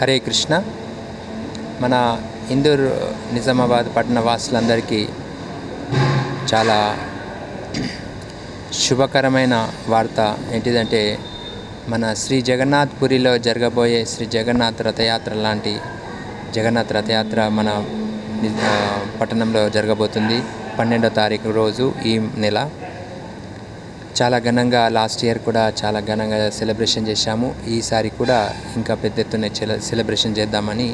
హరే కృష్ణ. మన ఇందూర్ నిజామాబాద్ పట్టణ వాసులందరికీ చాలా శుభకరమైన వార్త ఏంటిదంటే మన శ్రీ జగన్నాథ్ పురిలో జరగబోయే శ్రీ జగన్నాథ్ రథయాత్ర లాంటి జగన్నాథ్ రథయాత్ర మన పట్టణంలో జరగబోతుంది. పన్నెండో తారీఖు రోజు ఈ నెల. చాలా ఘనంగా లాస్ట్ ఇయర్ కూడా చాలా ఘనంగా సెలబ్రేషన్ చేశాము. ఈసారి కూడా ఇంకా పెద్ద ఎత్తున సెలబ్రేషన్ చేద్దామని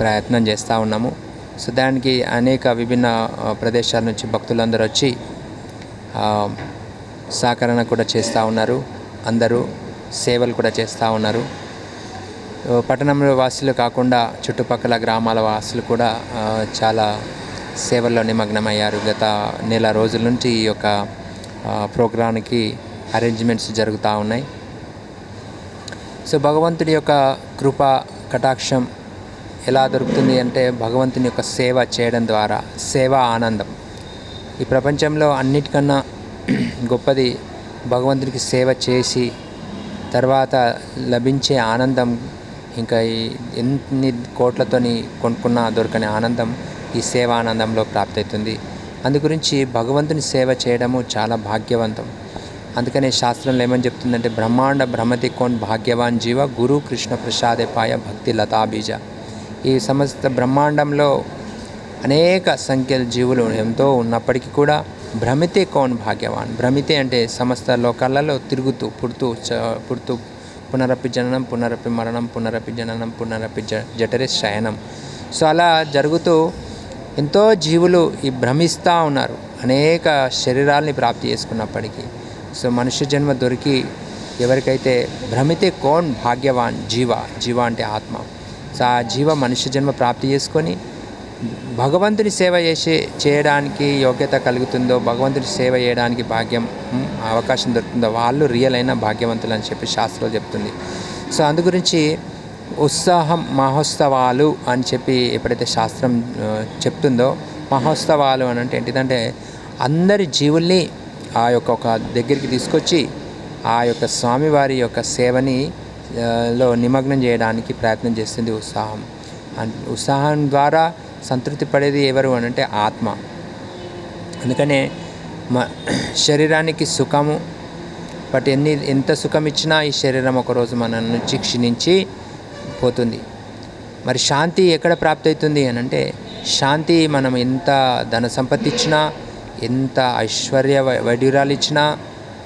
ప్రయత్నం చేస్తూ ఉన్నాము. సో దానికి అనేక విభిన్న ప్రదేశాల నుంచి భక్తులందరూ వచ్చి సహకరణ కూడా చేస్తూ ఉన్నారు. అందరూ సేవలు కూడా చేస్తూ ఉన్నారు. పట్టణంలో వాసులు కాకుండా చుట్టుపక్కల గ్రామాల వాసులు కూడా చాలా సేవల్లో నిమగ్నమయ్యారు. గత నెల రోజుల నుంచి ఈ యొక్క ప్రోగ్రాంకి అరేంజ్మెంట్స్ జరుగుతూ ఉన్నాయి. సో భగవంతుడి యొక్క కృప కటాక్షం ఎలా దొరుకుతుంది అంటే భగవంతుని యొక్క సేవ చేయడం ద్వారా సేవా ఆనందం. ఈ ప్రపంచంలో అన్నిటికన్నా గొప్పది భగవంతుడికి సేవ చేసి తర్వాత లభించే ఆనందం ఇంకా ఎన్ని కోట్లతోని కొనుక్కున్నా దొరకని ఆనందం ఈ సేవానందంలో ప్రాప్తవుతుంది. అందు గురించి భగవంతుని సేవ చేయడము చాలా భాగ్యవంతం. అందుకనే శాస్త్రంలో ఏమని చెప్తుందంటే బ్రహ్మాండ భ్రమతి కోన్ భాగ్యవాన్ జీవ గురు కృష్ణ ప్రసాదే పాయ భక్తి లతాబీజ ఈ సమస్త బ్రహ్మాండంలో అనేక సంఖ్యల జీవులు ఎంతో ఉన్నప్పటికీ కూడా భ్రమితే కోన్ భాగ్యవాన్. భ్రమితే అంటే సమస్త లోకాలలో తిరుగుతూ పుడుతూ చ- పుడుతూ పునరపి జననం పునరపి మరణం పునరపి జననం పునరపి జ జఠరే శయనం. సో అలా జరుగుతూ ఎంతో జీవులు ఈ భ్రమిస్తూ ఉన్నారు. అనేక శరీరాల్ని ప్రాప్తి చేసుకున్నప్పటికీ. సో మనుష్య జన్మ దొరికి ఎవరికైతే భ్రమితే కోన్ భాగ్యవాన్ జీవ జీవ అంటే ఆత్మ. సో ఆ జీవ మనుష్య జన్మ ప్రాప్తి చేసుకొని భగవంతుని సేవ చేసే చేయడానికి యోగ్యత కలుగుతుందో భగవంతుని సేవ చేయడానికి భాగ్యం అవకాశం దొరుకుతుందో వాళ్ళు రియల్ అయిన భాగ్యవంతులు అని చెప్పి శాస్త్రం చెప్తుంది. సో అందు గురించి ఉత్సాహం మహోత్సవాలు అని చెప్పి ఎప్పుడైతే శాస్త్రం చెప్తుందో మహోత్సవాలు అని అంటే ఏంటిదంటే అందరి జీవుల్ని ఆ యొక్క ఒక దగ్గరికి తీసుకొచ్చి ఆ యొక్క స్వామివారి యొక్క సేవని లో నిమగ్నం చేయడానికి ప్రయత్నం చేస్తుంది ఉత్సాహం. ఉత్సాహం ద్వారా సంతృప్తి పడేది ఎవరు అని అంటే ఆత్మ. అందుకనే మ శరీరానికి సుఖము బట్ ఎన్ని ఎంత సుఖం ఇచ్చినా ఈ శరీరం ఒకరోజు మన నుంచి క్షీణించి పోతుంది. మరి శాంతి ఎక్కడ ప్రాప్తి అవుతుంది అని అంటే శాంతి మనం ఎంత ధన సంపత్తి ఇచ్చినా ఎంత ఐశ్వర్య వై- వైడ్యురాలు ఇచ్చినా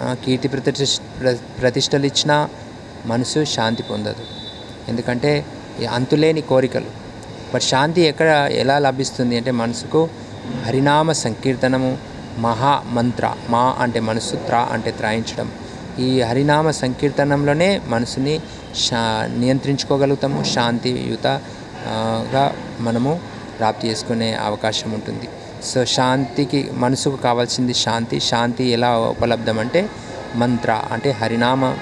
కీర్తి ప్రతిష్ట ప్రతిష్టలు ఇచ్చినా మనసు శాంతి పొందదు. ఎందుకంటే అంతులేని కోరికలు. మరి శాంతి ఎక్కడ ఎలా లభిస్తుంది అంటే మనసుకు హరినామ సంకీర్తనము మహా మంత్ర మా అంటే మనసు త్రా అంటే త్రాయించడం. ఈ హరినామ సంకీర్తనంలోనే మనసుని శా నియంత్రించుకోగలుగుతాము. శాంతియుతగా మనము ప్రాప్తి చేసుకునే అవకాశం ఉంటుంది. సో శాంతికి మనసుకు కావాల్సింది శాంతి. శాంతి ఎలా ఉపలబ్ధం అంటే మంత్ర అంటే హరినామ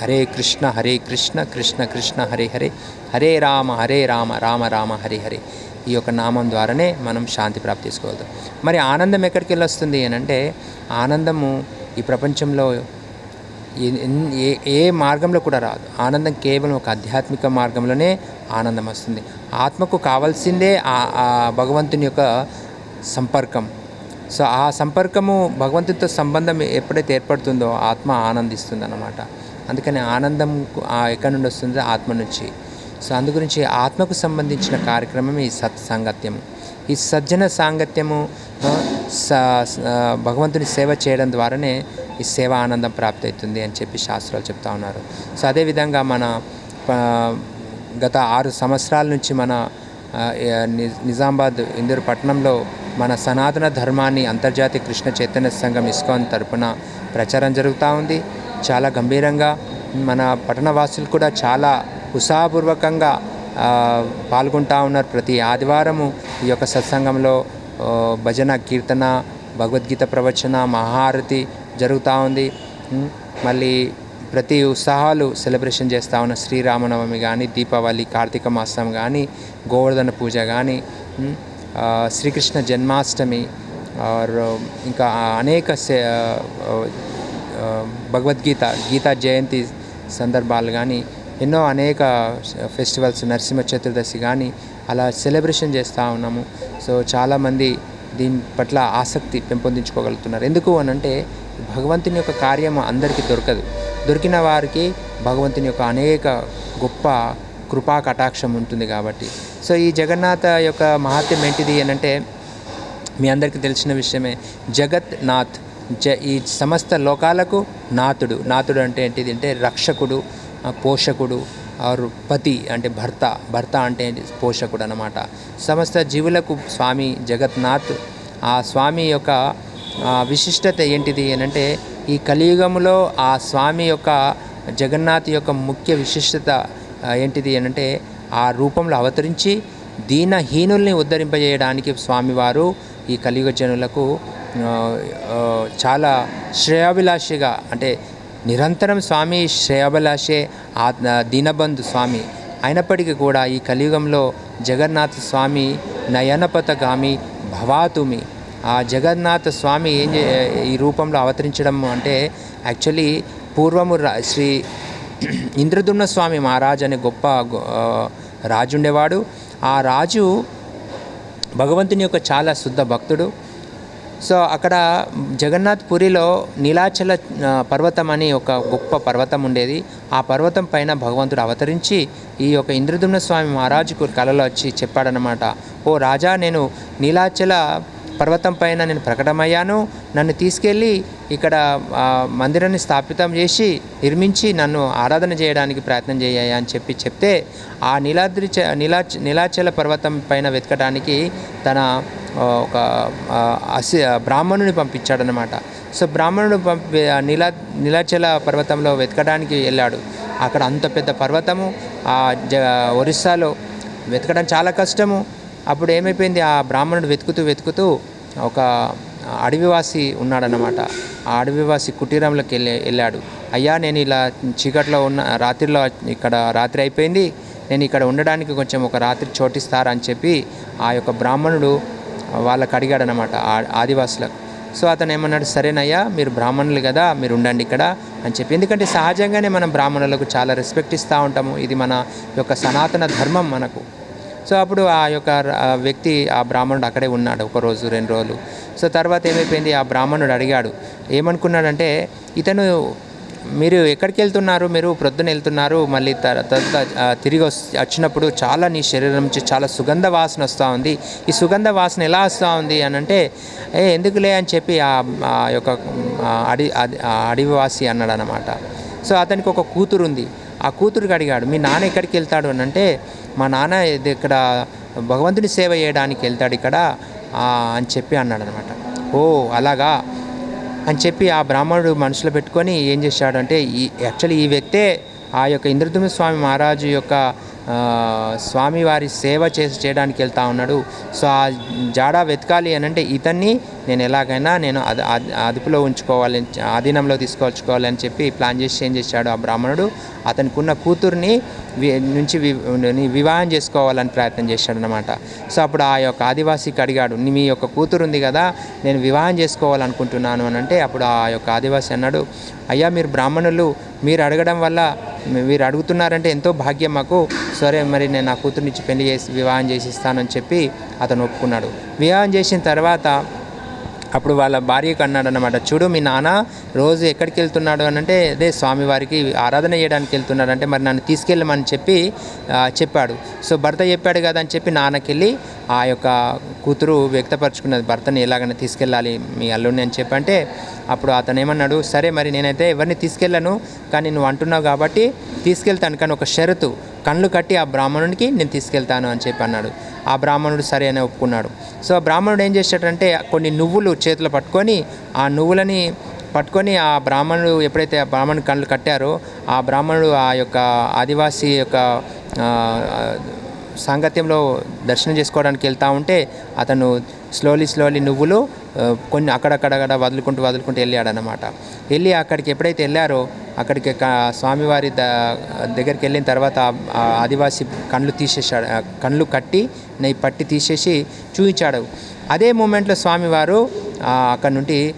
హరే కృష్ణ హరే కృష్ణ కృష్ణ కృష్ణ హరే హరే హరే రామ హరే రామ రామ రామ హరే హరే ఈ యొక్క నామం ద్వారానే మనం శాంతి ప్రాప్తి చేసుకోగలుగుతాం. మరి ఆనందం ఎక్కడికి వెళ్ళి వస్తుంది అని అంటే ఆనందము ఈ ప్రపంచంలో ఏ- ఏ మార్గంలో కూడా రాదు. ఆనందం కేవలం ఒక ఆధ్యాత్మిక మార్గంలోనే ఆనందం వస్తుంది. ఆత్మకు కావాల్సిందే ఆ భగవంతుని యొక్క సంపర్కం. సో ఆ సంపర్కము భగవంతునితో సంబంధం ఎప్పుడైతే ఏర్పడుతుందో ఆత్మ ఆనందిస్తుంది అన్నమాట అందుకని ఆనందం ఎక్కడి నుండి వస్తుందో ఆత్మ నుంచి. సో అందు గురించి ఆత్మకు సంబంధించిన కార్యక్రమం ఈ సత్సాంగత్యము ఈ సజ్జన సాంగత్యము స భగవంతుని సేవ చేయడం ద్వారానే ఈ సేవ ఆనందం ప్రాప్తి అవుతుంది అని చెప్పి శాస్త్రాలు చెప్తా ఉన్నారు. సో అదేవిధంగా మన గత ఆరు సంవత్సరాల నుంచి మన ని- నిజామాబాద్ ఇందూరు పట్టణంలో మన సనాతన ధర్మాన్ని అంతర్జాతీయ కృష్ణ చైతన్య సంఘం ఇస్కాన్ తరపున ప్రచారం జరుగుతూ ఉంది. చాలా గంభీరంగా మన పట్టణవాసులు కూడా చాలా ఉత్సాహపూర్వకంగా పాల్గొంటూ ఉన్నారు. ప్రతి ఆదివారము ఈ యొక్క సత్సంగంలో భజన కీర్తన భగవద్గీత ప్రవచన మహారతి జరుగుతూ ఉంది. మళ్ళీ ప్రతి ఉత్సాహాలు సెలబ్రేషన్ చేస్తూ ఉన్న శ్రీరామనవమి కానీ దీపావళి కార్తీక మాసం కానీ గోవర్ధన పూజ కానీ శ్రీకృష్ణ జన్మాష్టమి ఆర్ ఇంకా అనేక సే- భగవద్గీత గీతా జయంతి సందర్భాలు కానీ ఎన్నో అనేక ఫెస్టివల్స్ నరసింహ చతుర్దశి కానీ అలా సెలబ్రేషన్ చేస్తూ ఉన్నాము. సో చాలామంది దీని పట్ల ఆసక్తి పెంపొందించుకోగలుగుతున్నారు. ఎందుకు అని అంటే భగవంతుని యొక్క కార్యం అందరికీ దొరకదు. దొరికిన వారికి భగవంతుని యొక్క అనేక గొప్ప కృపా కటాక్షం ఉంటుంది కాబట్టి. సో ఈ జగన్నాథ యొక్క మహాత్యం ఏంటిది అని అంటే మీ అందరికీ తెలిసిన విషయమే జగత్ నాథ్ జ ఈ సమస్త లోకాలకు నాథుడు. నాథుడు అంటే ఏంటిది అంటే రక్షకుడు పోషకుడు ఆరు పతి అంటే భర్త. భర్త అంటే ఏంటి? పోషకుడు అన్నమాట. సమస్త జీవులకు స్వామి జగన్నాథ్ ఆ స్వామి యొక్క విశిష్టత ఏంటిది అని అంటే ఈ కలియుగంలో ఆ స్వామి యొక్క జగన్నాథ్ యొక్క ముఖ్య విశిష్టత ఏంటిది అని అంటే ఆ రూపంలో అవతరించి దీనహీనుల్ని ఉద్ధరింపజేయడానికి స్వామివారు ఈ కలియుగ జనులకు చాలా శ్రేయాభిలాషిగా అంటే నిరంతరం స్వామి శ్రేయాభిలాషే ఆ దీనబంధు స్వామి అయినప్పటికీ కూడా ఈ కలియుగంలో జగన్నాథ స్వామి నయనపథగామి భవాతుమి ఆ జగన్నాథ స్వామి ఏం ఈ రూపంలో అవతరించడం అంటే యాక్చువల్లీ పూర్వము రా- శ్రీ ఇంద్రదుమ్న స్వామి మహారాజ్ అనే గొప్ప ఆ, రాజు ఉండేవాడు ఆ రాజు భగవంతుని యొక్క చాలా శుద్ధ భక్తుడు. సో అక్కడ జగన్నాథ్ పురిలో నీలాచల పర్వతం అని ఒక గొప్ప పర్వతం ఉండేది. ఆ పర్వతం పైన భగవంతుడు అవతరించి ఈ యొక్క ఇంద్రదుమ్న స్వామి మహారాజుకు కలలో వచ్చి చెప్పాడనమాట ఓ రాజా నేను నీలాచల పర్వతం పైన నేను ప్రకటమయ్యాను. నన్ను తీసుకెళ్ళి ఇక్కడ మందిరాన్ని స్థాపితం చేసి నిర్మించి నన్ను ఆరాధన చేయడానికి ప్రయత్నం చేయాలి అని చెప్పి చెప్తే ఆ నీలాద్రి నీలా నీలాచల పర్వతం పైన వెతకడానికి తన ఒక అసి బ్రాహ్మణుని పంపించాడనమాట సో బ్రాహ్మణుడు పంపి నీలా నీలాచల పర్వతంలో వెతకడానికి వెళ్ళాడు. అక్కడ అంత పెద్ద పర్వతము ఆ జ ఒరిస్సాలో వెతకడం చాలా కష్టము. అప్పుడు ఏమైపోయింది? ఆ బ్రాహ్మణుడు వెతుకుతూ వెతుకుతూ ఒక అడవివాసి ఉన్నాడనమాట ఆ అడవివాసి కుటీరంలోకి వెళ్ళి వెళ్ళాడు. అయ్యా నేను ఇలా చీకట్లో ఉన్న రాత్రిలో ఇక్కడ రాత్రి అయిపోయింది. నేను ఇక్కడ ఉండడానికి కొంచెం ఒక రాత్రి చోటిస్తారా? అని చెప్పి ఆ యొక్క బ్రాహ్మణుడు వాళ్ళకి అడిగాడనమాట ఆ- ఆదివాసులకు. సో అతను ఏమన్నాడు? సరేనయ్యా మీరు బ్రాహ్మణులు కదా మీరు ఉండండి ఇక్కడ అని చెప్పి. ఎందుకంటే సహజంగానే మనం బ్రాహ్మణులకు చాలా రెస్పెక్ట్ ఇస్తూ ఉంటాము. ఇది మన యొక్క సనాతన ధర్మం మనకు. సో అప్పుడు ఆ యొక్క వ్యక్తి ఆ బ్రాహ్మణుడు అక్కడే ఉన్నాడు ఒక రోజు రెండు రోజులు. సో తర్వాత ఏమైపోయింది? ఆ బ్రాహ్మణుడు అడిగాడు ఏమనుకున్నాడంటే ఇతను మీరు ఎక్కడికి వెళ్తున్నారు? మీరు ప్రొద్దున వెళ్తున్నారు మళ్ళీ తర్వాత తిరిగి వచ్చి వచ్చినప్పుడు చాలా నీ శరీరం నుంచి చాలా సుగంధ వాసన వస్తూ ఉంది. ఈ సుగంధ వాసన ఎలా వస్తూ ఉంది? అని అంటే ఏ ఎందుకులే? అని చెప్పి ఆ ఆ యొక్క అడి అది- ఆ అన్నాడు అనమాట సో అతనికి ఒక కూతురు ఉంది ఆ కూతురుకి అడిగాడు మీ నాన్న ఎక్కడికి వెళ్తాడు? అని అంటే మా నాన్న ఇది ఇక్కడ భగవంతుని సేవ చేయడానికి వెళ్తాడు ఇక్కడ అని చెప్పి అన్నాడు అనమాట ఓ అలాగా? అని చెప్పి ఆ బ్రాహ్మణుడు మనసులో పెట్టుకొని ఏం చేశాడంటే ఈ యాక్చువల్లీ ఈ వ్యక్తే ఆ యొక్క ఇంద్రదుమ స్వామి మహారాజు యొక్క స్వామివారి సేవ చేసి చేయడానికి వెళ్తా ఉన్నాడు. సో ఆ జాడా వెతకాలి అని అంటే ఇతన్ని నేను ఎలాగైనా నేను అదుపులో ఉంచుకోవాలి ఆధీనంలో తీసుకొచ్చుకోవాలి అని చెప్పి ప్లాన్ చేసి ఏం చేశాడు ఆ బ్రాహ్మణుడు? అతనికి ఉన్న కూతుర్ని నుంచి వి- వివాహం చేసుకోవాలని ప్రయత్నం చేశాడు అనమాట సో అప్పుడు ఆ యొక్క ఆదివాసికి అడిగాడు మీ యొక్క కూతురు ఉంది కదా నేను వివాహం చేసుకోవాలనుకుంటున్నాను అని అంటే అప్పుడు ఆ యొక్క ఆదివాసి అన్నాడు అయ్యా మీరు బ్రాహ్మణులు మీరు అడగడం వల్ల మీరు అడుగుతున్నారంటే ఎంతో భాగ్యం మాకు. సరే మరి నేను నా కూతురునిచ్చి పెళ్ళి చేసి వివాహం చేసి ఇస్తానని చెప్పి అతను ఒప్పుకున్నాడు. వివాహం చేసిన తర్వాత అప్పుడు వాళ్ళ భార్యకు అన్నాడు అనమాట చూడు మీ నాన్న రోజు ఎక్కడికి వెళ్తున్నాడు? అని అంటే అదే స్వామివారికి ఆరాధన చేయడానికి వెళ్తున్నాడు. అంటే మరి నన్ను తీసుకెళ్ళమని చెప్పి చెప్పాడు. సో భర్త చెప్పాడు కదా అని చెప్పి నాన్నకెళ్ళి ఆ యొక్క కూతురు వ్యక్తపరచుకున్నది భర్తని ఎలాగైనా తీసుకెళ్ళాలి మీ అల్లుడిని అని చెప్పి అంటే అప్పుడు అతను ఏమన్నాడు సరే మరి నేనైతే ఎవరిని తీసుకెళ్ళను కానీ నువ్వు అంటున్నావు కాబట్టి తీసుకెళ్తాను. కానీ ఒక షరతు కళ్ళు కట్టి ఆ బ్రాహ్మణునికి నేను తీసుకెళ్తాను అని చెప్పి అన్నాడు. ఆ బ్రాహ్మణుడు సరే అని ఒప్పుకున్నాడు. సో ఆ బ్రాహ్మణుడు ఏం చేశాడంటే కొన్ని నువ్వులు చేతిలో పట్టుకొని ఆ నువ్వులని పట్టుకొని ఆ బ్రాహ్మణుడు ఎప్పుడైతే ఆ బ్రాహ్మణుడు కళ్ళు కట్టారో ఆ బ్రాహ్మణుడు ఆ యొక్క ఆదివాసీ యొక్క సాంగత్యంలో దర్శనం చేసుకోవడానికి వెళ్తూ ఉంటే అతను స్లోలీ స్లోలీ నువ్వులు కొన్ని అక్కడక్కడక్కడ వదులుకుంటూ వదులుకుంటూ వెళ్ళాడనమాట వెళ్ళి అక్కడికి ఎప్పుడైతే వెళ్ళారో అక్కడికి స్వామివారి ద దగ్గరికి వెళ్ళిన తర్వాత ఆదివాసి కళ్ళు తీసేసాడు కళ్ళు కట్టి నెయ్యి పట్టి తీసేసి చూపించాడు అదే మూమెంట్లో స్వామివారు అక్కడి అక్కడ నుండి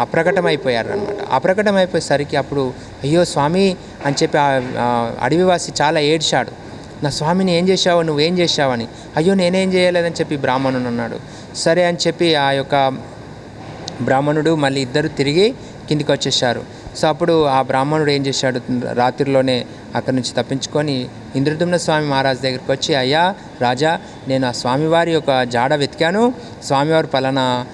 అప్రకటమైపోయారు అనమాట అప్రకటమైపోయేసరికి అప్పుడు అయ్యో స్వామి అని చెప్పి అడవివాసి చాలా ఏడ్చాడు. నా స్వామిని ఏం చేశావు నువ్వేం చేశావని. అయ్యో నేనేం చేయలేదని చెప్పి బ్రాహ్మణుడు అన్నాడు. సరే అని చెప్పి ఆ యొక్క బ్రాహ్మణుడు మళ్ళీ ఇద్దరు తిరిగి కిందికి వచ్చేసారు సో అప్పుడు ఆ బ్రాహ్మణుడు ఏం చేశాడు? రాత్రిలోనే అక్కడి నుంచి తప్పించుకొని ఇంద్రదుమ్న స్వామి మహారాజ్ దగ్గరికి వచ్చి అయ్యా రాజా నేను ఆ స్వామివారి యొక్క జాడ వెతికాను. స్వామివారు పలానా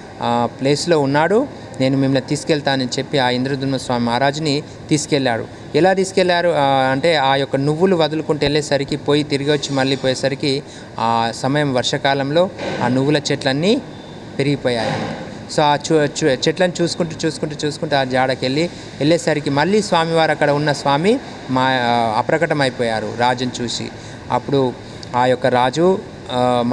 ప్లేస్లో ఉన్నాడు. నేను మిమ్మల్ని తీసుకెళ్తానని చెప్పి ఆ ఇంద్రదుమ్న స్వామి మహారాజుని తీసుకెళ్ళాడు. ఎలా తీసుకెళ్ళారు? అంటే ఆ యొక్క నువ్వులు వదులుకుంటూ వెళ్ళేసరికి పోయి తిరిగి వచ్చి మళ్ళీ పోయేసరికి ఆ సమయం వర్షాకాలంలో ఆ నువ్వుల చెట్లన్నీ పెరిగిపోయాయి. సో ఆ చూ చూ చెట్లను చూసుకుంటూ చూసుకుంటూ చూసుకుంటూ ఆ జాడకి వెళ్ళి వెళ్ళేసరికి మళ్ళీ స్వామివారు అక్కడ ఉన్న స్వామి మా అప్రకటమైపోయారు రాజుని చూసి. అప్పుడు ఆ యొక్క రాజు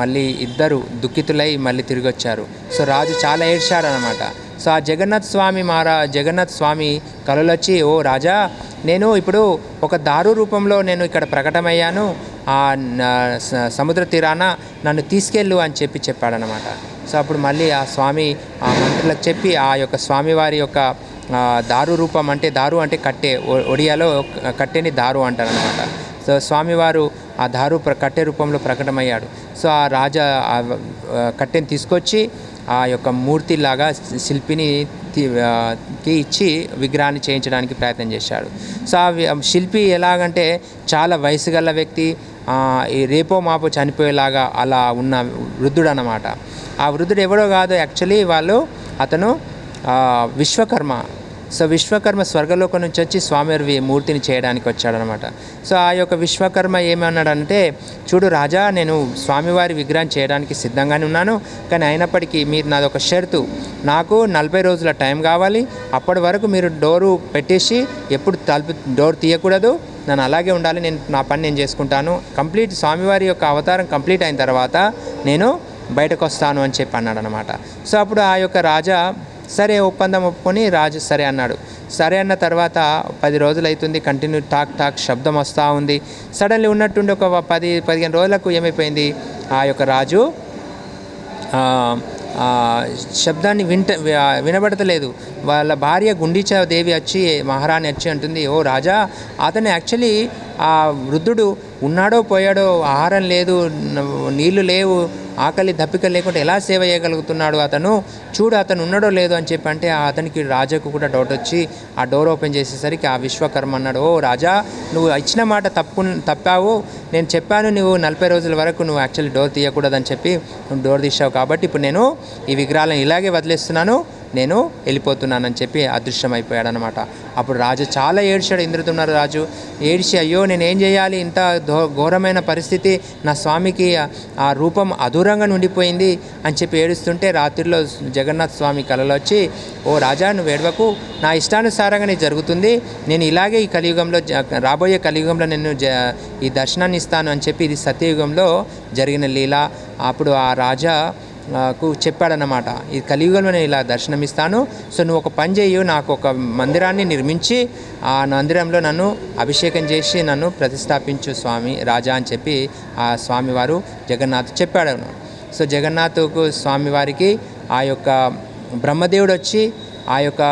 మళ్ళీ ఇద్దరు దుఃఖితులై మళ్ళీ తిరిగి వచ్చారు. సో రాజు చాలా ఏడ్చారు అనమాట సో ఆ జగన్నాథ్ స్వామి మారా జగన్నాథ్ స్వామి కలలొచ్చి ఓ రాజా నేను ఇప్పుడు ఒక దారు రూపంలో నేను ఇక్కడ ప్రకటమయ్యాను. ఆ స- సముద్ర తీరాన నన్ను తీసుకెళ్ళు అని చెప్పి చెప్పాడనమాట సో అప్పుడు మళ్ళీ ఆ స్వామి ఆ మంత్రులకు చెప్పి ఆ యొక్క స్వామివారి యొక్క దారు రూపం అంటే దారు అంటే కట్టే ఒడియాలో కట్టెని దారు అంటారనమాట సో స్వామివారు ఆ దారు కట్టె రూపంలో ప్రకటమయ్యాడు. సో ఆ రాజా ఆ కట్టెని తీసుకొచ్చి ఆ యొక్క మూర్తిలాగా శిల్పిని కి ఇచ్చి విగ్రహాన్ని చేయించడానికి ప్రయత్నం చేశాడు. సో ఆ వి- శిల్పి ఎలాగంటే చాలా వయసు గల వ్యక్తి ఈ రేపో మాపో చనిపోయేలాగా అలా ఉన్న వృద్ధుడు అన్నమాట ఆ వృద్ధుడు ఎవడో కాదు యాక్చువల్లీ వాళ్ళు అతను విశ్వకర్మ. సో విశ్వకర్మ స్వర్గలోకం నుంచి వచ్చి స్వామివారి మూర్తిని చేయడానికి వచ్చాడనమాట. సో ఆ యొక్క విశ్వకర్మ ఏమన్నాడంటే చూడు రాజా నేను స్వామివారి విగ్రహం చేయడానికి సిద్ధంగానే ఉన్నాను కానీ అయినప్పటికీ మీరు నాది ఒక షరతు. నాకు నలభై రోజుల టైం కావాలి. అప్పటి వరకు మీరు డోరు పెట్టేసి ఎప్పుడు తలుపు డోర్ తీయకూడదు. నన్ను అలాగే ఉండాలి. నేను నా పని నేను చేసుకుంటాను. కంప్లీట్ స్వామివారి యొక్క అవతారం కంప్లీట్ అయిన తర్వాత నేను బయటకు వస్తాను అని చెప్పి అన్నాడు అనమాట సో అప్పుడు ఆ యొక్క రాజా సరే ఒప్పందం ఒప్పుకొని రాజు సరే అన్నాడు. సరే అన్న తర్వాత పది రోజులు అవుతుంది కంటిన్యూ టాక్ టాక్ శబ్దం వస్తూ ఉంది. సడన్లీ ఉన్నట్టుండి ఒక పది పదిహేను రోజులకు ఏమైపోయింది? ఆ యొక్క రాజు శబ్దాన్ని వింట వినబడతలేదు. వాళ్ళ భార్య గుండీచా దేవి వచ్చి మహారాణి వచ్చి అంటుంది ఓ రాజా అతను యాక్చువల్లీ ఆ వృద్ధుడు ఉన్నాడో పోయాడో ఆహారం లేదు నీళ్ళు లేవు ఆకలి దప్పిక లేకుండా ఎలా సేవ చేయగలుగుతున్నాడు అతను? చూడు అతను ఉన్నాడో లేదో అని చెప్పి అంటే ఆ అతనికి రాజాకు కూడా డౌట్ వచ్చి ఆ డోర్ ఓపెన్ చేసేసరికి ఆ విశ్వకర్మ అన్నాడు ఓ రాజా నువ్వు ఇచ్చిన మాట తప్పు తప్పావు. నేను చెప్పాను నువ్వు నలభై రోజుల వరకు నువ్వు యాక్చువల్లీ డోర్ తీయకూడదని చెప్పి నువ్వు డోర్ తీసావు కాబట్టి ఇప్పుడు నేను ఈ విగ్రహాలను ఇలాగే వదిలేస్తున్నాను. నేను వెళ్ళిపోతున్నానని చెప్పి అదృశ్యమైపోయాడనమాట అప్పుడు రాజు చాలా ఏడ్చాడు. ఇంద్రదుమ్న రాజు. ఏడ్చి అయ్యో నేను ఏం చేయాలి? ఇంత ఘో- ఘోరమైన పరిస్థితి. నా స్వామికి ఆ- రూపం అదూరంగా ఉండిపోయింది అని చెప్పి ఏడుస్తుంటే రాత్రిలో జగన్నాథ్ స్వామి కలలో వచ్చి ఓ రాజా నువ్వు ఏడవకు. నా ఇష్టానుసారంగా జరుగుతుంది. నేను ఇలాగే ఈ కలియుగంలో జ- రాబోయే కలియుగంలో నేను జ ఈ దర్శనాన్ని ఇస్తాను అని చెప్పి ఇది సత్యయుగంలో జరిగిన లీల. అప్పుడు ఆ రాజా నాకు చెప్పాడనమాట ఈ కలియుగంలో నేను ఇలా దర్శనమిస్తాను సో నువ్వు ఒక పని చేయు నాకు ఒక మందిరాన్ని నిర్మించి ఆ మందిరంలో నన్ను అభిషేకం చేసి నన్ను ప్రతిష్టాపించు స్వామి రాజా అని చెప్పి ఆ స్వామివారు జగన్నాథ్ చెప్పాడు. సో జగన్నాథ్కు స్వామివారికి ఆ యొక్క బ్రహ్మదేవుడు వచ్చి ఆ యొక్క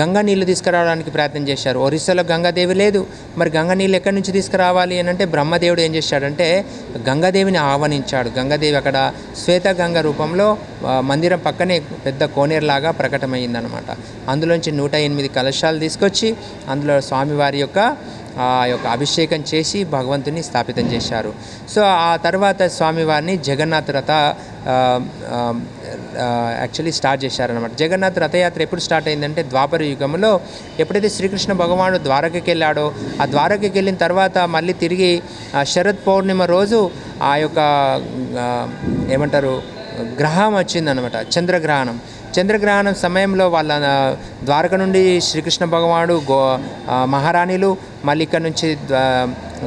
గంగ నీళ్ళు తీసుకురావడానికి ప్రయత్నం చేశారు. ఒరిస్సాలో గంగాదేవి లేదు. మరి గంగ నీళ్ళు ఎక్కడి నుంచి తీసుకురావాలి అని అంటే బ్రహ్మదేవుడు ఏం చేశాడంటే గంగాదేవిని ఆహ్వానించాడు. గంగాదేవి అక్కడ శ్వేత గంగ రూపంలో మందిరం పక్కనే పెద్ద కోనేరులాగా ప్రకటమైందనమాట అందులోంచి నూట ఎనిమిది కలశాలు తీసుకొచ్చి అందులో స్వామివారి యొక్క ఆ యొక్క అభిషేకం చేసి భగవంతుని స్థాపితం చేశారు. సో ఆ తర్వాత స్వామివారిని జగన్నాథ్ రథ యాక్చువల్లీ స్టార్ట్ చేశారనమాట జగన్నాథ్ రథయాత్ర ఎప్పుడు స్టార్ట్ అయిందంటే ద్వాపర యుగంలో ఎప్పుడైతే శ్రీకృష్ణ భగవానుడు ద్వారకకి వెళ్ళాడో ఆ ద్వారకకి వెళ్ళిన తర్వాత మళ్ళీ తిరిగి శరద్ శరత్ పౌర్ణిమ రోజు ఆ యొక్క ఏమంటారు గ్రహం వచ్చిందనమాట చంద్రగ్రహణం. చంద్రగ్రహణం సమయంలో వాళ్ళ ద్వారక నుండి శ్రీకృష్ణ భగవానుడు గో మహారాణిలు మళ్ళీ ఇక్కడ నుంచి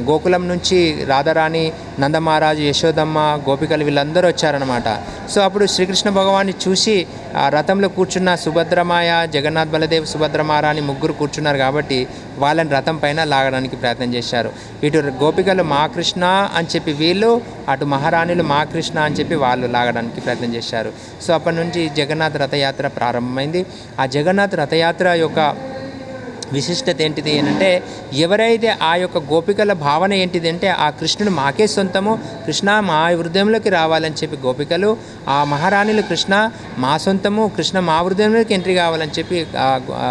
గోకులం నుంచి రాధారాణి నందమహారాజు యశోదమ్మ గోపికలు వీళ్ళందరూ వచ్చారనమాట సో అప్పుడు శ్రీకృష్ణ భగవాన్ని చూసి ఆ రథంలో కూర్చున్న సుభద్రమాయ జగన్నాథ్ బలదేవ్ సుభద్ర మహారాణి ముగ్గురు కూర్చున్నారు కాబట్టి వాళ్ళని రథం పైన లాగడానికి ప్రయత్నం చేశారు. ఇటు గోపికలు మా కృష్ణ అని చెప్పి వీళ్ళు అటు మహారాణులు మా కృష్ణ అని చెప్పి వాళ్ళు లాగడానికి ప్రయత్నం చేశారు. సో అప్పటి నుంచి జగన్నాథ్ రథయాత్ర ప్రారంభమైంది. ఆ జగన్నాథ్ రథయాత్ర యొక్క విశిష్టత ఏంటిది అంటే ఎవరైతే ఆ యొక్క గోపికల భావన ఏంటిది అంటే ఆ కృష్ణుడు మాకే సొంతము కృష్ణ మా హృదయంలోకి రావాలని చెప్పి గోపికలు ఆ మహారాణులు కృష్ణ మా సొంతము కృష్ణ మా హృదయంలోకి ఎంట్రీ కావాలని చెప్పి ఆ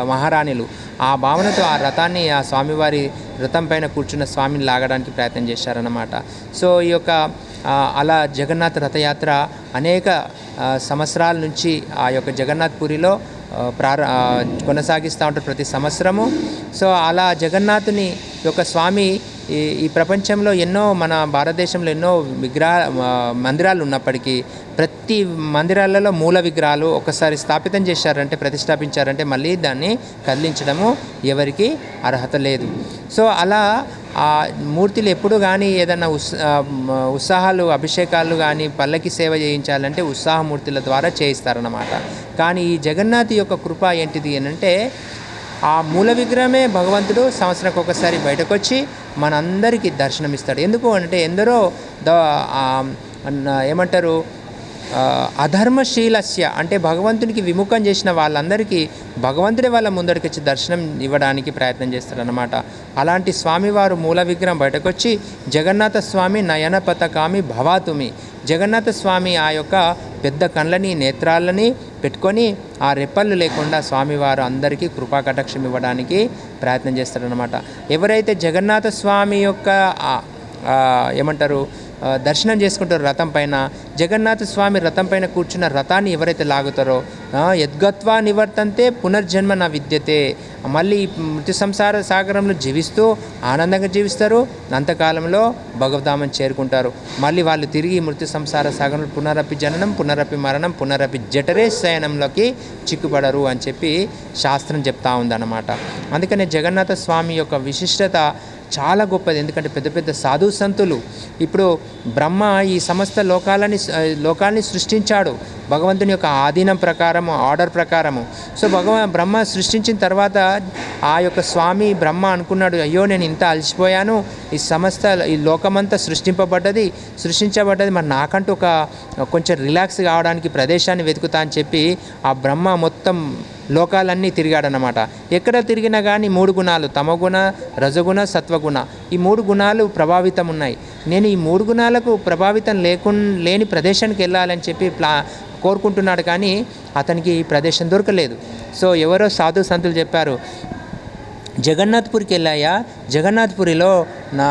మహారాణులు ఆ భావనతో ఆ రథాన్ని ఆ స్వామివారి రథం పైన కూర్చున్న స్వామిని లాగడానికి ప్రయత్నం చేశారన్నమాట. సో ఈ యొక్క అలా జగన్నాథ్ రథయాత్ర అనేక సంవత్సరాల నుంచి ఆ యొక్క జగన్నాథ్ పురిలో ప్రార కొనసాగిస్తూ ఉంటారు ప్రతి సంవత్సరము. సో అలా జగన్నాథుని యొక్క స్వామి ఈ ఈ ప్రపంచంలో ఎన్నో మన భారతదేశంలో ఎన్నో విగ్రహ మందిరాలు ఉన్నప్పటికీ ప్రతి మందిరాలలో మూల విగ్రహాలు ఒకసారి స్థాపితం చేశారంటే ప్రతిష్టాపించారంటే మళ్ళీ దాన్ని కదిలించడము ఎవరికి అర్హత లేదు. సో అలా ఆ మూర్తులు ఎప్పుడు కానీ ఏదైనా ఉస్ ఉత్సాహాలు అభిషేకాలు కానీ పల్లకి సేవ చేయించాలంటే ఉత్సాహమూర్తుల ద్వారా చేయిస్తారన్నమాట. కానీ ఈ జగన్నాథ్ యొక్క కృప ఏంటిది అని అంటే ఆ మూల విగ్రహమే భగవంతుడు సంవత్సరానికి ఒకసారి బయటకు వచ్చి మనందరికీ దర్శనమిస్తాడు. ఎందుకు అంటే ఎందరో ద ఏమంటారు అధర్మశీలస్య అంటే భగవంతునికి విముఖం చేసిన వాళ్ళందరికీ భగవంతుడే వాళ్ళ ముందరికి వచ్చి దర్శనం ఇవ్వడానికి ప్రయత్నం చేస్తారన్నమాట అలాంటి స్వామివారు మూల విగ్రహం బయటకు వచ్చి జగన్నాథ స్వామి నయన పథకామి భవాతుమి. జగన్నాథ స్వామి ఆ యొక్క పెద్ద కళ్ళని నేత్రాలని పెట్టుకొని ఆ రెప్పలు లేకుండా స్వామివారు అందరికీ కృపా కటాక్షం ఇవ్వడానికి ప్రయత్నం చేస్తారనమాట ఎవరైతే జగన్నాథ స్వామి యొక్క ఏమంటారు దర్శనం చేసుకుంటారు రథం పైన జగన్నాథ స్వామి రథం పైన కూర్చున్న రథాన్ని ఎవరైతే లాగుతారో యద్గత్వా నివర్తంతే పునర్జన్మ నా విద్యతే. మళ్ళీ మృతి సంసార సాగరంలో జీవిస్తూ ఆనందంగా జీవిస్తారు. అంతకాలంలో భగవతామని చేరుకుంటారు. మళ్ళీ వాళ్ళు తిరిగి మృత్యు సంసార సాగరంలో పునరపి జననం పునరపి మరణం పునరపి జఠరే శయనంలోకి చిక్కుపడరు అని చెప్పి శాస్త్రం చెప్తా ఉందన్నమాట. అందుకనే జగన్నాథ స్వామి యొక్క విశిష్టత చాలా గొప్పది. ఎందుకంటే పెద్ద పెద్ద సాధు సంతులు ఇప్పుడు బ్రహ్మ ఈ సమస్త లోకాలని లోకాల్ని సృష్టించాడు. భగవంతుని యొక్క ఆధీనం ప్రకారము ఆర్డర్ ప్రకారము. సో భగవ బ్రహ్మ సృష్టించిన తర్వాత ఆ యొక్క స్వామి బ్రహ్మ అనుకున్నాడు అయ్యో నేను ఇంత అలసిపోయాను. ఈ సమస్త ఈ లోకమంతా సృష్టింపబడ్డది సృష్టించబడ్డది. మరి నాకంటూ ఒక కొంచెం రిలాక్స్ కావడానికి ప్రదేశాన్ని వెతుకుతా అని చెప్పి ఆ బ్రహ్మ మొత్తం లోకాలన్నీ తిరిగాడనమాట ఎక్కడ తిరిగినా కానీ మూడు గుణాలు తమగుణ రజగుణ సత్వగుణ. ఈ మూడు గుణాలు ప్రభావితం ఉన్నాయి నేను ఈ మూడు గుణాలకు ప్రభావితం లేకు లేని ప్రదేశానికి వెళ్ళాలని చెప్పి ప్లా కోరుకుంటున్నాడు కానీ అతనికి ఈ ప్రదేశం దొరకలేదు. సో ఎవరో సాధు సంతులు చెప్పారు జగన్నాథ్పూర్కి వెళ్ళాయా? జగన్నాథ్పురిలో నా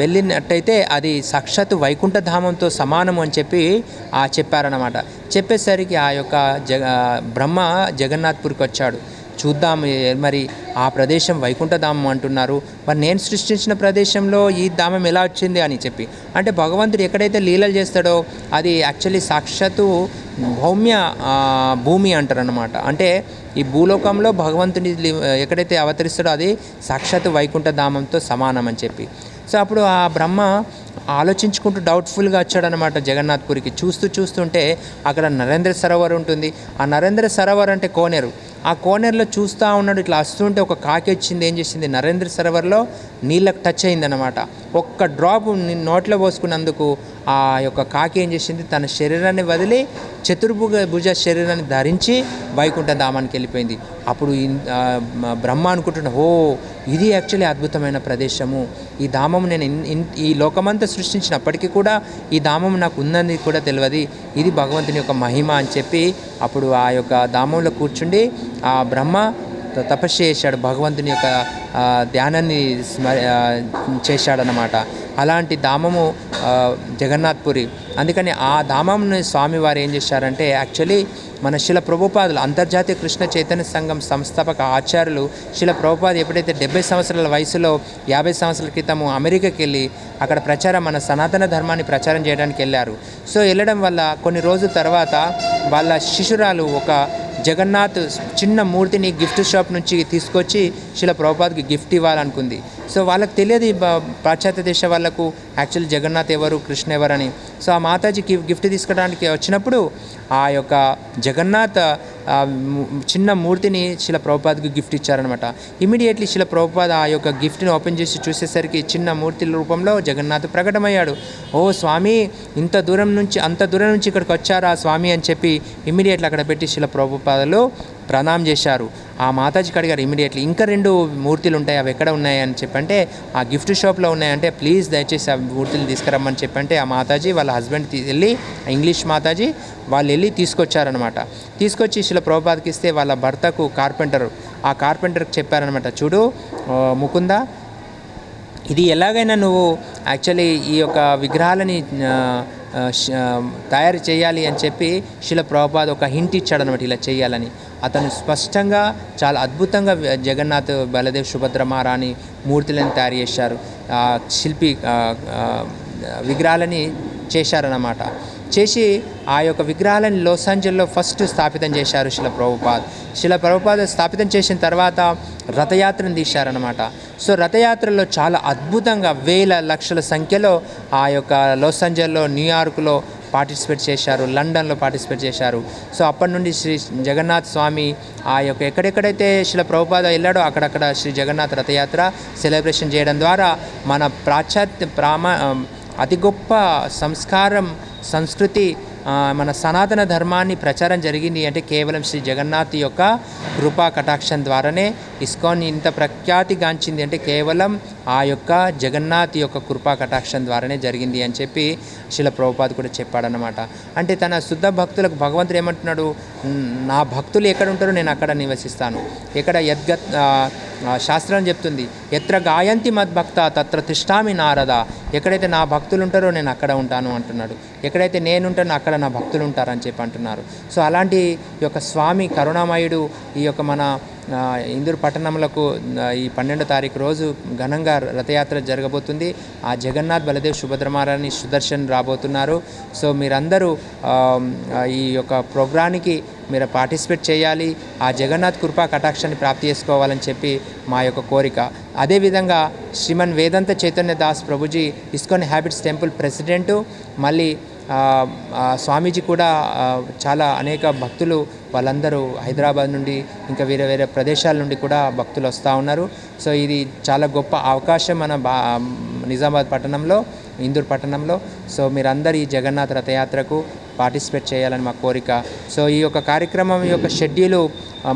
వెళ్ళినట్టయితే అది సాక్షాత్ వైకుంఠధామంతో సమానం అని చెప్పి ఆ చెప్పారనమాట చెప్పేసరికి ఆ యొక్క జగ బ్రహ్మ జగన్నాథ్పూర్కి వచ్చాడు. చూద్దాం మరి ఆ ప్రదేశం వైకుంఠధామం అంటున్నారు. మరి నేను సృష్టించిన ప్రదేశంలో ఈ ధామం ఎలా వచ్చింది అని చెప్పి. అంటే భగవంతుడు ఎక్కడైతే లీలలు చేస్తాడో అది యాక్చువల్లీ సాక్షాత్తు భౌమ్య భూమి అంటారనమాట అంటే ఈ భూలోకంలో భగవంతుని ఎక్కడైతే అవతరిస్తాడో అది సాక్షాత్ వైకుంఠ ధామంతో సమానం అని చెప్పి. సో అప్పుడు ఆ బ్రహ్మ ఆలోచించుకుంటూ డౌట్ఫుల్గా వచ్చాడనమాట జగన్నాథ్పురికి చూస్తూ చూస్తుంటే అక్కడ నరేంద్ర సరోవర్ ఉంటుంది. ఆ నరేంద్ర సరోవర్ అంటే కోనేరు. ఆ కోనేరులో చూస్తూ ఉన్నాడు ఇట్లా వస్తుంటే ఒక కాకి వచ్చింది ఏం చేసింది? నరేంద్ర సరోవర్లో నీళ్ళకు టచ్ అయిందనమాట ఒక్క డ్రాప్ నోట్లో పోసుకున్నందుకు ఆ యొక్క కాకి ఏం చేసింది? తన శరీరాన్ని వదిలి చతుర్భుజ భుజ శరీరాన్ని ధరించి వైకుంఠ ధామానికి వెళ్ళిపోయింది. అప్పుడు బ్రహ్మ అనుకుంటున్నా ఓ ఇది యాక్చువల్లీ అద్భుతమైన ప్రదేశము. ఈ ధామం నేను ఇన్- ఇన్- ఈ లోకమంతా సృష్టించినప్పటికీ కూడా ఈ ధామం నాకు ఉందని కూడా తెలియదు. ఇది భగవంతుని యొక్క మహిమ అని చెప్పి అప్పుడు ఆ యొక్క ధామంలో కూర్చుండి ఆ బ్రహ్మ తపస్సు చేశాడు. భగవంతుని యొక్క ధ్యానాన్ని స్మర చేశాడనమాట అలాంటి ధామము జగన్నాథ్పురి అందుకని ఆ ధామంని స్వామివారు ఏం చేశారంటే యాక్చువల్లీ మన శిల ప్రభుపాదులు అంతర్జాతీయ కృష్ణ చైతన్య సంఘం సంస్థాపక ఆచార్యులు శిల ప్రభుపాదు ఎప్పుడైతే డెబ్బై సంవత్సరాల వయసులో యాభై సంవత్సరాల క్రితము అమెరికాకి వెళ్ళి అక్కడ ప్రచారం మన సనాతన ధర్మాన్ని ప్రచారం చేయడానికి వెళ్ళారు. సో వెళ్ళడం వల్ల కొన్ని రోజుల తర్వాత వాళ్ళ శిశురాలు ఒక జగన్నాథ్ చిన్న మూర్తిని గిఫ్ట్ షాప్ నుంచి తీసుకొచ్చి శిల ప్రభుపాద్కి గిఫ్ట్ ఇవ్వాలనుకుంది. సో వాళ్ళకి తెలియదు పాశ్చాత్య దేశ వాళ్ళకు యాక్చువల్ జగన్నాథ్ ఎవరు కృష్ణ ఎవరని. సో ఆ మాతాజీకి గిఫ్ట్ తీసుకోవడానికి వచ్చినప్పుడు ఆ యొక్క జగన్నాథ్ చిన్న మూర్తిని శిల ప్రభుపాద్కి గిఫ్ట్ ఇచ్చారనమాట ఇమీడియట్లీ శిల ప్రభుపాద్ ఆ యొక్క గిఫ్ట్ని ఓపెన్ చేసి చూసేసరికి చిన్న మూర్తి రూపంలో జగన్నాథ్ ప్రకటమయ్యాడు. ఓ స్వామి ఇంత దూరం నుంచి అంత దూరం నుంచి ఇక్కడికి వచ్చారా స్వామి అని చెప్పి ఇమీడియట్లీ అక్కడ పెట్టి శిల ప్రభుపాదలు ప్రణామం చేశారు. ఆ మాతాజీకి అడిగారు ఇమీడియట్లీ ఇంకా రెండు మూర్తులు ఉంటాయి అవి ఎక్కడ ఉన్నాయి అని చెప్పంటే ఆ గిఫ్ట్ షాప్లో ఉన్నాయంటే ప్లీజ్ దయచేసి ఆ మూర్తులు తీసుకురమ్మని చెప్పంటే ఆ మాతాజీ వాళ్ళ హస్బెండ్ వెళ్ళి ఇంగ్లీష్ మాతాజీ వాళ్ళు వెళ్ళి తీసుకొచ్చారనమాట తీసుకొచ్చి శిల ప్రభుపాదకి ఇస్తే వాళ్ళ భర్తకు కార్పెంటర్. ఆ కార్పెంటర్కి చెప్పారనమాట చూడు ముకుంద ఇది ఎలాగైనా నువ్వు యాక్చువల్లీ ఈ యొక్క విగ్రహాలని తయారు చేయాలి అని చెప్పి శిల ప్రభుపాద్ ఒక హింట్ ఇచ్చాడనమాట ఇలా చేయాలని. అతను స్పష్టంగా చాలా అద్భుతంగా జగన్నాథ్ బలదేవ్ సుభద్ర మహారాణి మూర్తులను తయారు చేశారు. శిల్పి విగ్రహాలని చేశారన్నమాట. చేసి ఆ యొక్క విగ్రహాలను లాస్ ఏంజల్లో ఫస్ట్ స్థాపితం చేశారు శిల ప్రభుపాద్. శిల ప్రభుపాద స్థాపితం చేసిన తర్వాత రథయాత్రను తీశారనమాట సో రథయాత్రలో చాలా అద్భుతంగా వేల లక్షల సంఖ్యలో ఆ యొక్క లాస్ ఏంజల్లో న్యూయార్క్లో పార్టిసిపేట్ చేశారు లండన్లో పార్టిసిపేట్ చేశారు. సో అప్పటి నుండి శ్రీ జగన్నాథ్ స్వామి ఆ యొక్క ఎక్కడెక్కడైతే శిల ప్రభుపాద వెళ్ళాడో అక్కడక్కడ శ్రీ జగన్నాథ్ రథయాత్ర సెలబ్రేషన్ చేయడం ద్వారా మన పాశ్చాత్య ప్రామా అతి గొప్ప సంస్కారం సంస్కృతి మన సనాతన ధర్మాన్ని ప్రచారం జరిగింది అంటే కేవలం శ్రీ జగన్నాథ్ యొక్క కృపా కటాక్షం ద్వారానే. ఇస్కాన్ ఇంత ప్రఖ్యాతిగాంచింది అంటే కేవలం ఆ యొక్క జగన్నాథ్ యొక్క కృపా కటాక్షం ద్వారానే జరిగింది అని చెప్పి శిల ప్రభుపాద్ కూడా చెప్పాడనమాట అంటే తన శుద్ధ భక్తులకు భగవంతుడు ఏమంటున్నాడు? నా భక్తులు ఎక్కడ ఉంటారో నేను అక్కడ నివసిస్తాను. ఎక్కడ యద్గత్ శాస్త్రం చెప్తుంది ఎత్ర గాయంతి మద్భక్త తత్ర తిష్టామి నారద. ఎక్కడైతే నా భక్తులు ఉంటారో నేను అక్కడ ఉంటాను అంటున్నాడు. ఎక్కడైతే నేను ఉంటానో అక్కడ నా భక్తులు ఉంటారని చెప్పి అంటున్నారు. సో అలాంటి ఈ యొక్క స్వామి కరుణామయుడు ఈ యొక్క మన ఇందూరు పట్టణంలకు ఈ పన్నెండో తారీఖు రోజు ఘనంగా రథయాత్ర జరగబోతుంది. ఆ జగన్నాథ్ బలదేవ్ సుభద్రమారాన్ని సుదర్శన్ రాబోతున్నారు. సో మీరందరూ ఈ యొక్క ప్రోగ్రానికి మీరు పార్టిసిపేట్ చేయాలి. ఆ జగన్నాథ్ కృపా కటాక్షాన్ని ప్రాప్తి చేసుకోవాలని చెప్పి మా యొక్క కోరిక. అదేవిధంగా Shriman Vedanta Chaitanya Das Prabhuji ISKCON habits temple president మళ్ళీ స్వామీజీ కూడా చాలా అనేక భక్తులు వాళ్ళందరూ హైదరాబాద్ నుండి ఇంకా వేరే వేరే ప్రదేశాల నుండి కూడా భక్తులు వస్తూ ఉన్నారు. సో ఇది చాలా గొప్ప అవకాశం మన బా నిజామాబాద్ పట్టణంలో ఇందూర్ పట్టణంలో. సో మీరందరూ ఈ జగన్నాథ్ రథయాత్రకు పార్టిసిపేట్ చేయాలని మా కోరిక. సో ఈ యొక్క కార్యక్రమం యొక్క షెడ్యూలు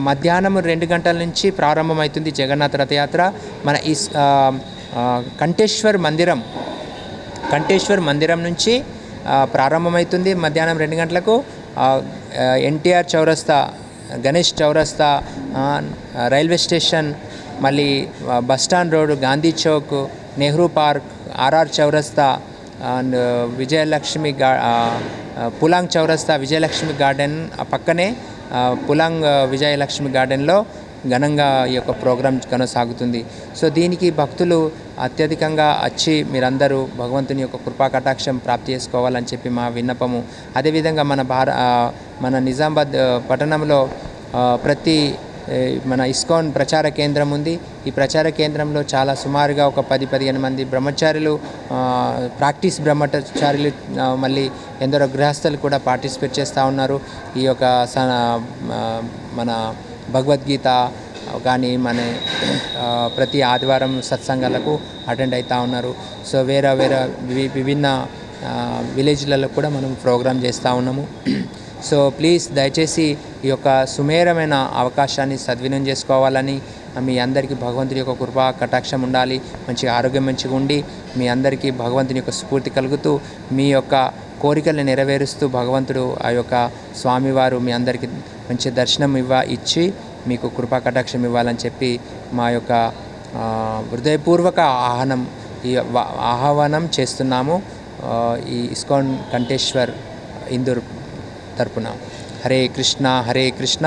మధ్యాహ్నం రెండు గంటల నుంచి ప్రారంభమవుతుంది జగన్నాథ్ రథయాత్ర. మన ఈ కంఠేశ్వర్ మందిరం కంఠేశ్వర్ మందిరం నుంచి ప్రారంభమవుతుంది మధ్యాహ్నం రెండు గంటలకు. ఎన్టీఆర్ చౌరస్తా గణేష్ చౌరస్తా రైల్వే స్టేషన్ మళ్ళీ bus stand bus stand road Gandhi chowk Nehru park RR చౌరస్తా అండ్ విజయలక్ష్మి గా పులాంగ్ చౌరస్తా విజయలక్ష్మి గార్డెన్ పక్కనే పులాంగ్ విజయలక్ష్మి గార్డెన్లో ఘనంగా ఈ యొక్క ప్రోగ్రాం కొనసాగుతుంది. సో దీనికి భక్తులు అత్యధికంగా వచ్చి మీరందరూ భగవంతుని యొక్క కృపా కటాక్షం ప్రాప్తి చేసుకోవాలని చెప్పి మా విన్నపము. అదేవిధంగా మన భార మన నిజామాబాద్ పట్టణంలో ప్రతి మన ఇస్కాన్ ప్రచార కేంద్రం ఉంది. ఈ ప్రచార కేంద్రంలో చాలా సుమారుగా ఒక పది పదిహేను మంది బ్రహ్మచారులు ప్రాక్టీస్ బ్రహ్మచారులు మళ్ళీ ఎందరో గృహస్థులు కూడా పార్టిసిపేట్ చేస్తూ ఉన్నారు. ఈ యొక్క స- మన భగవద్గీత కానీ మన ప్రతి ఆదివారం సత్సంగాలకు అటెండ్ అవుతూ ఉన్నారు. సో వేరే వేరే వి- విభిన్న విలేజ్లలో కూడా మనం ప్రోగ్రామ్ చేస్తూ ఉన్నాము. సో ప్లీజ్ దయచేసి ఈ యొక్క సుమేరమైన అవకాశాన్ని సద్వినియోగం చేసుకోవాలని మీ అందరికీ భగవంతుని యొక్క కృపా కటాక్షం ఉండాలి. మంచి ఆరోగ్యం మంచిగా ఉండి మీ అందరికీ భగవంతుని యొక్క స్ఫూర్తి కలుగుతూ మీ యొక్క కోరికలను నెరవేరుస్తూ భగవంతుడు ఆ యొక్క స్వామివారు మీ అందరికీ మంచి దర్శనం ఇవ్వ ఇచ్చి మీకు కృపా కటాక్షం ఇవ్వాలని చెప్పి మా యొక్క హృదయపూర్వక ఆహ్వానం ఈ ఆహ్వానం చేస్తున్నాము ఈ ఇస్కాన్ కంటేశ్వర్ ఇందూర్ తరపున. హరే కృష్ణ హరే కృష్ణ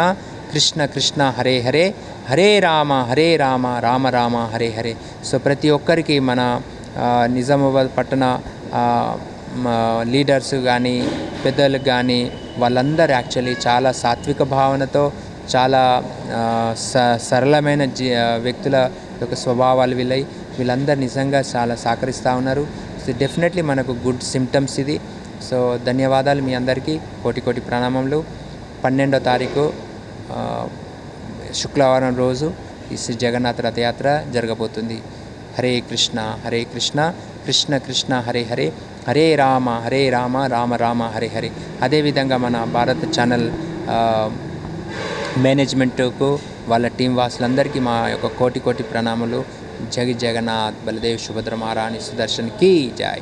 కృష్ణ కృష్ణ హరే హరే హరే రామ హరే రామ రామ రామ హరే హరే. సో ప్రతి ఒక్కరికి మన నిజామాబాద్ పట్టణ లీడర్స్ కానీ పెద్దలకు కానీ వాళ్ళందరూ యాక్చువల్లీ చాలా సాత్విక భావనతో చాలా స సరళమైన జీ వ్యక్తుల యొక్క స్వభావాలు వీళ్ళై వీళ్ళందరూ నిజంగా చాలా సహకరిస్తూ ఉన్నారు. సో డెఫినెట్లీ మనకు గుడ్ సిమ్టమ్స్ ఇది. సో ధన్యవాదాలు మీ అందరికీ. కోటి కోటి ప్రణామములు. పన్నెండో తారీఖు శుక్రవారం రోజు ఈ శ్రీ జగన్నాథ రథయాత్ర జరగబోతుంది. హరే కృష్ణ హరే కృష్ణ కృష్ణ కృష్ణ హరే హరే. హరే రామ హరే రామ రామ రామ హరే హరే. అదేవిధంగా మన భారత్ ఛానల్ మేనేజ్మెంట్కు వాళ్ళ టీం వాసులందరికీ మా యొక్క కోటి కోటి ప్రణామాలు. జగి జగన్నాథ్ బలదేవ్ సుభద్ర మహారాణి సుదర్శన్ కీ జాయ్